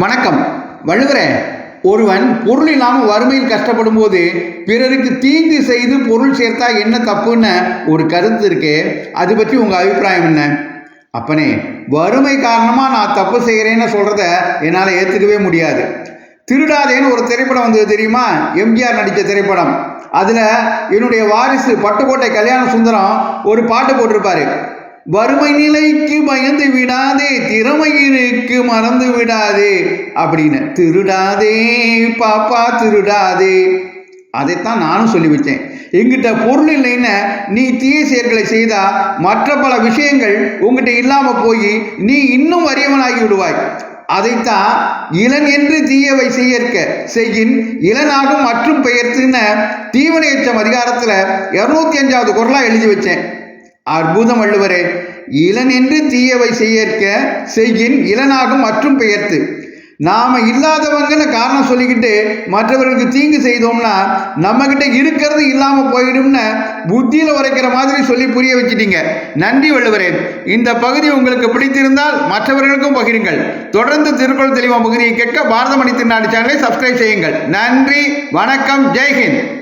வணக்கம். வள்ளுவரே ஒருவன் பொருள் இல்லாமல் வறுமையில் கஷ்டப்படும் போது பிறருக்கு தீங்கு செய்து பொருள் சேர்த்தா என்ன தப்புன்னு ஒரு கருத்து இருக்கு அது பற்றி உங்கள் அபிப்பிராயம் என்ன? அப்பனே வறுமை காரணமாக நான் தப்பு செய்கிறேன்னு சொல்கிறத என்னால் ஏற்றுக்கவே முடியாது. திருடாதேன்னு ஒரு திரைப்படம் வந்தது தெரியுமா? எம்ஜிஆர் நடித்த திரைப்படம். அதில் என்னுடைய வாரிசு பட்டுக்கோட்டை கல்யாண சுந்தரம் ஒரு பாட்டு போட்டிருப்பாரு. வறுமை நிலைக்கு பயந்து விடாதே திறமையினுக்கு மறந்து விடாதே அப்படின்னு திருடாதே பாப்பா திருடாதே. அதைத்தான் நானும் சொல்லி வச்சேன் எங்கிட்ட பொருள் இல்லைன்னு நீ தீய செயல்களை செய்தா மற்ற பல விஷயங்கள் உங்ககிட்ட இல்லாம போய் நீ இன்னும் வறியவனாகி விடுவாய். அதைத்தான் இளன் என்று தீயவை செய்யற்க செய்யின் இளனாகும் மற்றும் பெயர்த்துன்னு தீவன எச்சம் அதிகாரத்தில் இரநூத்தி அஞ்சாவது குரலாக எழுதி வச்சேன். அற்புதம் வள்ளுவரே இளன் என்று தீயவை செய்யற்க செய்யின் இளனாகும் மற்றும் பெயர்த்து. நாம இல்லாதவங்கன்னு காரணம் சொல்லிக்கிட்டு மற்றவர்களுக்கு தீங்கு செய்தோம்னா நம்மக்கிட்ட இருக்கிறது இல்லாமல் போயிடும்னு புத்தியில் உரைக்கிற மாதிரி சொல்லி புரிய வச்சிட்டீங்க. நன்றி வள்ளுவரே. இந்த பகுதி உங்களுக்கு பிடித்திருந்தால் மற்றவர்களுக்கும் பகிருங்கள். தொடர்ந்து திருக்குறள் தெளிவம் பகுதியை கேட்க பாரதமணி திருநாடு சேனலை சப்ஸ்கிரைப் செய்யுங்கள். நன்றி வணக்கம் ஜெய்ஹிந்த்